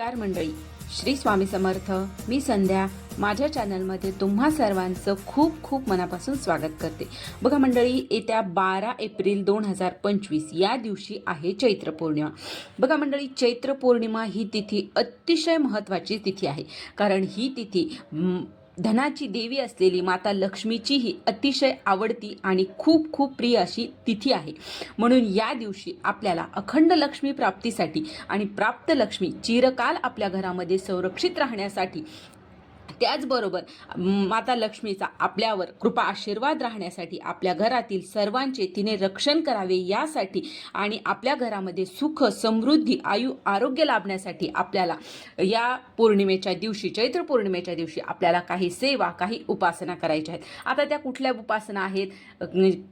नमस्कार मंडळी. श्री स्वामी समर्थ मी संध्या. माझ्या चॅनलमध्ये तुम्हा सर्वांचं खूप खूप मनापासून स्वागत करते. बघा मंडळी येत्या बारा एप्रिल दोन हजार पंचवीस या दिवशी आहे चैत्र पौर्णिमा. बघा मंडळी चैत्र पौर्णिमा ही तिथी अतिशय महत्त्वाची तिथी आहे. कारण ही तिथी धनाची देवी असलेली माता लक्ष्मीची ही अतिशय आवडती आणि खूप खूप प्रिय अशी तिथी आहे. म्हणून या दिवशी आपल्याला अखंड लक्ष्मी प्राप्तीसाठी आणि प्राप्त लक्ष्मी चिरकाल आपल्या घरामध्ये संरक्षित राहण्यासाठी त्याचबरोबर माता लक्ष्मीचा आपल्यावर कृपा आशीर्वाद राहण्यासाठी आपल्या घरातील सर्वांचे तिने रक्षण करावे यासाठी आणि आपल्या घरामध्ये सुख समृद्धी आयु आरोग्य लाभण्यासाठी आपल्याला या पौर्णिमेच्या दिवशी चैत्र पौर्णिमेच्या दिवशी आपल्याला काही सेवा काही उपासना करायच्या आहेत. आता त्या कुठल्या उपासना आहेत?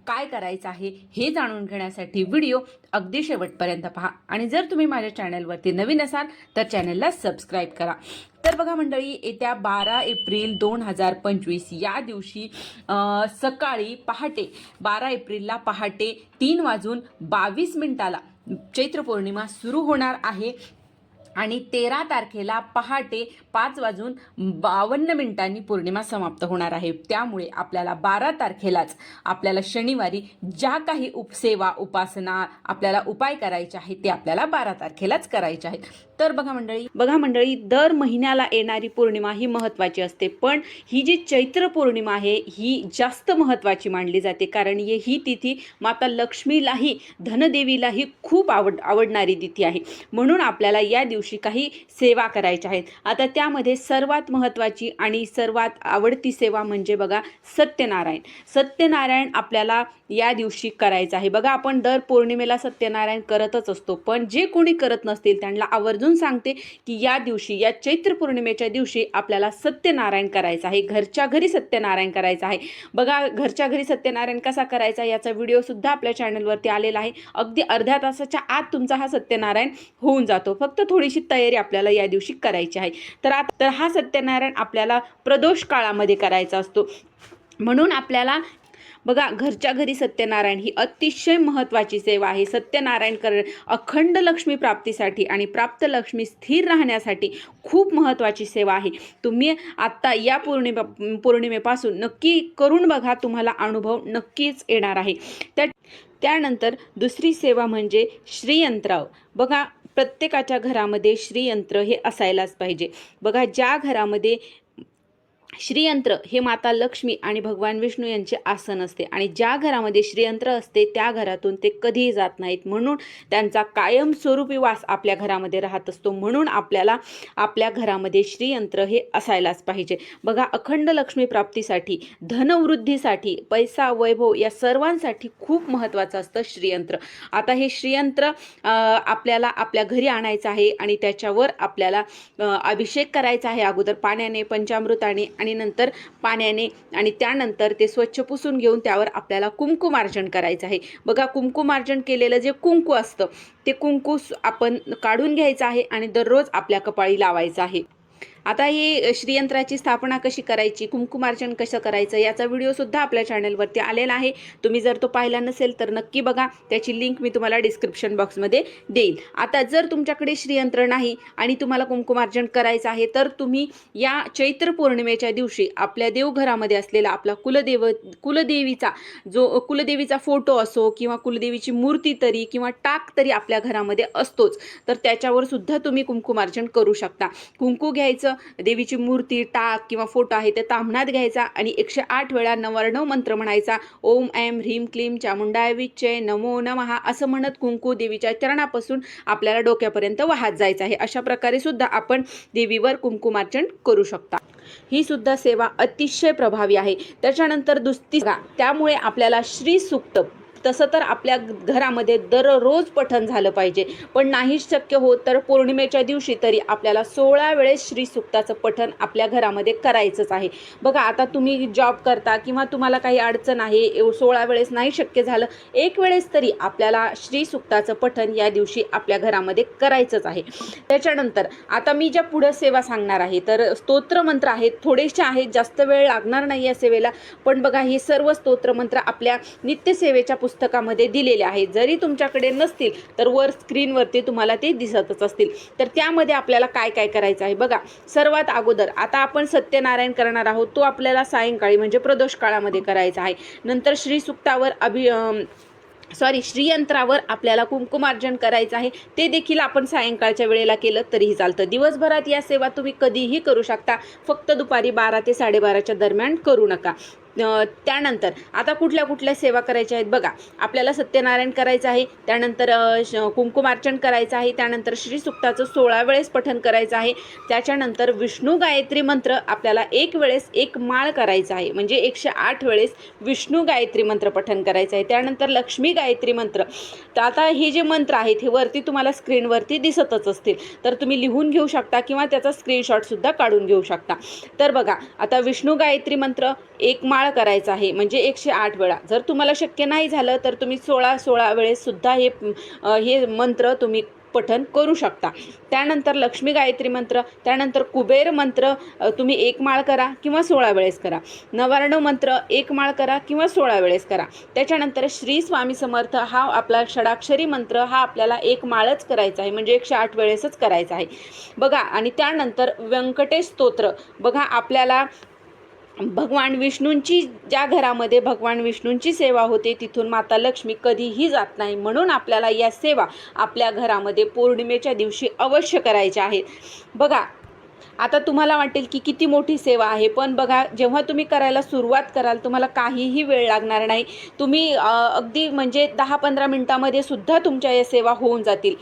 काय करायचं आहे? हे जाणून घेण्यासाठी व्हिडिओ अगदी शेवटपर्यंत पहा. आणि जर तुम्ही माझ्या चॅनलवरती नवीन असाल तर चॅनलला सबस्क्राईब करा. तर बघा मंडळी येत्या बारा एप्रिल दोन हजार पंचवीस या दिवशी सकाळी पहाटे बारा एप्रिलला पहाटे तीन वाजून बावीस मिनिटाला चैत्र पौर्णिमा सुरू होणार आहे. आणि तेरा तारखेला पहाटे पाच वाजून बावन्न मिनिटांनी पौर्णिमा समाप्त होणार आहे. त्यामुळे आपल्याला बारा तारखेलाच आपल्याला शनिवारी ज्या काही उपसेवा उपासना आपल्याला उपाय करायचे आहेत ते आपल्याला बारा तारखेलाच करायचे आहेत. तर बघा मंडळी बघा मंडळी दर महिन्याला येणारी पौर्णिमा ही महत्त्वाची असते. पण ही जी चैत्र पौर्णिमा आहे ही जास्त महत्त्वाची मानली जाते. कारण ये- ही तिथी माता लक्ष्मीलाही धनदेवीलाही खूप आवड आवडणारी तिथी आहे. म्हणून आपल्याला या दिवशी काही सेवा करायच्या आहेत. आता त्यामध्ये सर्वात महत्त्वाची आणि सर्वात आवडती सेवा म्हणजे बघा सत्यनारायण. सत्यनारायण आपल्याला या दिवशी करायचं आहे. बघा आपण दर पौर्णिमेला सत्यनारायण करतच असतो. पण जे कोणी करत नसतील त्यांना आवर्जून सांगते की या दिवशी या चैत्र पौर्णिमेच्या दिवशी आपल्याला सत्यनारायण करायचं आहे. घरच्या घरी सत्यनारायण करायचं आहे. बघा घरच्या घरी सत्यनारायण कसा करायचा याचा व्हिडिओ सुद्धा आपल्या चॅनलवरती आलेला आहे. अगदी अर्ध्या तासाच्या आत तुमचा हा सत्यनारायण होऊन जातो. फक्त थोडीशी तयारी आपल्याला या दिवशी करायची आहे. तर आता तर हा सत्यनारायण आपल्याला प्रदोष काळामध्ये करायचा असतो. म्हणून आपल्याला बघा घरच्या घरी सत्यनारायण ही अतिशय महत्त्वाची सेवा आहे. सत्यनारायण कर अखंड लक्ष्मी प्राप्तीसाठी आणि प्राप्त लक्ष्मी स्थिर राहण्यासाठी खूप महत्त्वाची सेवा आहे. तुम्ही आत्ता या पौर्णिमा पौर्णिमेपासून नक्की करून बघा तुम्हाला अनुभव नक्कीच येणार आहे. त्या त्यानंतर दुसरी सेवा म्हणजे श्रीयंत्राव. बघा प्रत्येकाच्या घरामध्ये श्रीयंत्र हे असायलाच पाहिजे. बघा ज्या घरामध्ये श्रीयंत्र हे माता लक्ष्मी आणि भगवान विष्णू यांचे आसन असते. आणि ज्या घरामध्ये श्रीयंत्र असते त्या घरातून ते कधीही जात नाहीत. म्हणून त्यांचा कायमस्वरूपी वास आपल्या घरामध्ये राहत असतो. म्हणून आपल्याला आपल्या घरामध्ये श्रीयंत्र हे असायलाच पाहिजे. बघा अखंड लक्ष्मी प्राप्तीसाठी धनवृद्धीसाठी पैसा वैभव या सर्वांसाठी खूप महत्त्वाचं असतं श्रीयंत्र. आता हे श्रीयंत्र आपल्याला आपल्या घरी आणायचं आहे आणि त्याच्यावर आपल्याला अभिषेक करायचा आहे अगोदर. पाण्याने पंचामृताने आणि नंतर पाण्याने आणि त्यानंतर ते स्वच्छ पुसून घेऊन त्यावर आपल्याला कुंकुमार्जन करायचं आहे. बघा कुंकुमार्जन केलेलं जे कुंकू असतं ते कुंकू आपण काढून घ्यायचं आहे आणि दररोज आपल्या कपाळी लावायचं आहे. आता ही श्रीयंत्राची स्थापना कशी करायची कुंकुमार्जन कसं करायचं याचा व्हिडिओसुद्धा आपल्या चॅनलवरती आलेला आहे. तुम्ही जर तो पाहिला नसेल तर नक्की बघा. त्याची लिंक मी तुम्हाला डिस्क्रिप्शन बॉक्समध्ये देईल आता जर तुमच्याकडे श्रीयंत्र नाही आणि तुम्हाला कुंकुमार्जन करायचं आहे तर तुम्ही या चैत्र पौर्णिमेच्या दिवशी आपल्या देवघरामध्ये असलेला आपला कुलदेव कुलदेवीचा जो कुलदेवीचा फोटो असो किंवा कुलदेवीची मूर्ती तरी किंवा टाक तरी आपल्या घरामध्ये असतोच. तर त्याच्यावर सुद्धा तुम्ही कुंकुमार्जन करू शकता. कुंकू घ्यायचं देवीची मूर्ती टाक किंवा फोटो आहे ते तांबणात घ्यायचा आणि एकशे आठ वेळा नवर्णव मंत्र म्हणायचा. ओम ऐम ह्रीम क्लीम चामुंडाय विच्चे नमो नमहा असं म्हणत कुंकू देवीच्या चरणापासून आपल्याला डोक्यापर्यंत वाहत जायचं आहे. अशा प्रकारे सुद्धा आपण देवीवर कुंकुमार्चन करू शकता. ही सुद्धा सेवा अतिशय प्रभावी आहे. त्याच्यानंतर दुसरी त्यामुळे आपल्याला श्री सुक्त तसं तर आपल्या घरामध्ये दररोज पठण झालं पाहिजे. पण नाहीच शक्य होत तर पौर्णिमेच्या दिवशी तरी आपल्याला सोळा वेळेस श्री सुक्ताचं पठण आपल्या घरामध्ये करायचंच आहे. बघा आता तुम्ही जॉब करता किंवा तुम्हाला काही अडचण आहे सोळा वेळेस नाही शक्य झालं एक वेळेस तरी आपल्याला श्री सुक्ताचं पठण या दिवशी आपल्या घरामध्ये करायचंच आहे. त्याच्यानंतर आता मी ज्या पुढं सेवा सांगणार आहे तर स्तोत्रमंत्र आहेत थोडेसे आहेत जास्त वेळ लागणार नाही या सेवेला. पण बघा हे सर्व स्तोत्रमंत्र आपल्या नित्यसेवेच्या पुस्तक पुस्तकामध्ये दिलेले आहे जरी तुमच्याकडे नसतील तर वर स्क्रीनवरती तुम्हाला ते दिसतच असतील. तर त्यामध्ये आपल्याला काय काय करायचं आहे? बघा सर्वात अगोदर आता आपण सत्यनारायण करणार आहोत. तो आपल्याला सायंकाळी म्हणजे प्रदोष काळामध्ये करायचा आहे. नंतर श्री सुक्तावर अभि सॉरी श्रीयंत्रावर आपल्याला कुंकुमार्जन करायचं आहे. ते देखील आपण सायंकाळच्या वेळेला केलं तरीही चालतं. दिवसभरात या सेवा तुम्ही कधीही करू शकता. फक्त दुपारी बारा ते साडेबाराच्या दरम्यान करू नका. त्यानंतर आता कुठल्या कुठल्या सेवा करायच्या आहेत? बघा आपल्याला सत्यनारायण करायचं आहे त्यानंतर श- कुंकुमार्चन करायचं आहे त्यानंतर श्रीसुक्ताचं सोळा वेळेस पठन करायचं आहे त्याच्यानंतर विष्णू गायत्री मंत्र आपल्याला एक वेळेस एक माळ करायचा आहे म्हणजे एकशे आठ वेळेस विष्णू गायत्री मंत्र पठन करायचं आहे त्यानंतर लक्ष्मी गायत्री मंत्र. तर आता हे जे मंत्र आहेत हे वरती तुम्हाला स्क्रीनवरती दिसतच असतील. तर तुम्ही लिहून घेऊ शकता किंवा त्याचा स्क्रीनशॉटसुद्धा काढून घेऊ शकता. तर बघा आता विष्णू गायत्री मंत्र एक माळ करायचा आहे म्हणजे एकशे आठ वेळा. जर तुम्हाला शक्य नाही झालं तर तुम्ही सोळा सोळा वेळेससुद्धा हे हे मंत्र तुम्ही पठन करू शकता. त्यानंतर लक्ष्मी गायत्री मंत्र त्यानंतर कुबेर मंत्र तुम्ही एक माळ करा किंवा सोळा वेळेस करा. नवार्णव मंत्र एक माळ करा किंवा सोळा वेळेस करा. त्याच्यानंतर श्री स्वामी समर्थ हा आपला षडाक्षरी मंत्र हा आपल्याला एक माळच करायचा आहे म्हणजे एकशे आठ वेळेसच करायचा आहे. बघा आणि त्यानंतर व्यंकटेश स्तोत्र. बघा आपल्याला भगवान विष्णूंची ज्या घरामध्ये भगवान विष्णूंची सेवा होते तिथून माता लक्ष्मी कधीही जात नाही. म्हणून आपल्याला या सेवा आपल्या घरामध्ये पौर्णिमेच्या दिवशी अवश्य करायच्या आहेत. बघा आता तुम्हाला वाटेल की किती मोठी सेवा आहे पण बघा जेव्हा तुम्ही करायला सुरुवात कराल तुम्हाला काहीही वेळ लागणार नाही. तुम्ही अगदी म्हणजे दहा पंधरा मिनटामध्ये सुद्धा तुमच्या या सेवा होऊन जातील.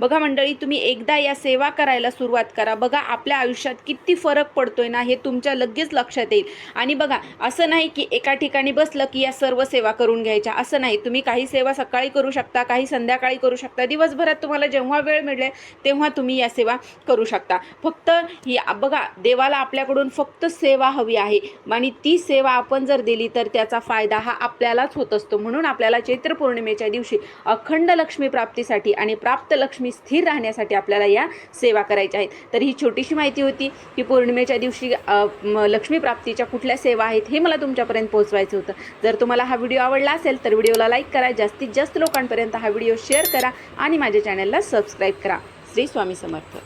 बघा मंडळी तुम्ही एकदा या सेवा करायला सुरुवात करा. बघा आपल्या आयुष्यात किती फरक पडतोय ना हे तुमच्या लगेच लक्षात येईल. आणि बघा असं नाही की एका ठिकाणी बसलं की या सर्व सेवा करून घ्यायच्या. असं नाही. तुम्ही काही सेवा सकाळी करू शकता काही संध्याकाळी करू शकता. दिवसभरात तुम्हाला जेव्हा वेळ मिळेल तेव्हा तुम्ही या सेवा करू शकता. फक्त ही बघा देवाला आपल्याकडून फक्त सेवा हवी आहे. आणि ती सेवा आपण जर दिली तर त्याचा फायदा हा आपल्यालाच होत असतो. म्हणून आपल्याला चैत्र पौर्णिमेच्या दिवशी अखंड लक्ष्मी प्राप्तीसाठी आणि प्राप्त लक्ष्मी स्थिर राहण्यासाठी आपल्याला या सेवा करायच्या आहेत. तर ही छोटीशी माहिती होती की पौर्णिमेच्या दिवशी लक्ष्मीप्राप्तीच्या लक्ष्मी प्राप्तीच्या कुठल्या सेवा आहेत हे मला तुमच्यापर्यंत पोहोचवायचं होतं. जर तुम्हाला हा व्हिडिओ आवडला असेल तर व्हिडिओला लाईक करा जास्तीत जास्त लोकांपर्यंत हा व्हिडिओ शेअर करा आणि माझ्या चॅनलला सबस्क्राईब करा. श्री स्वामी समर्थ.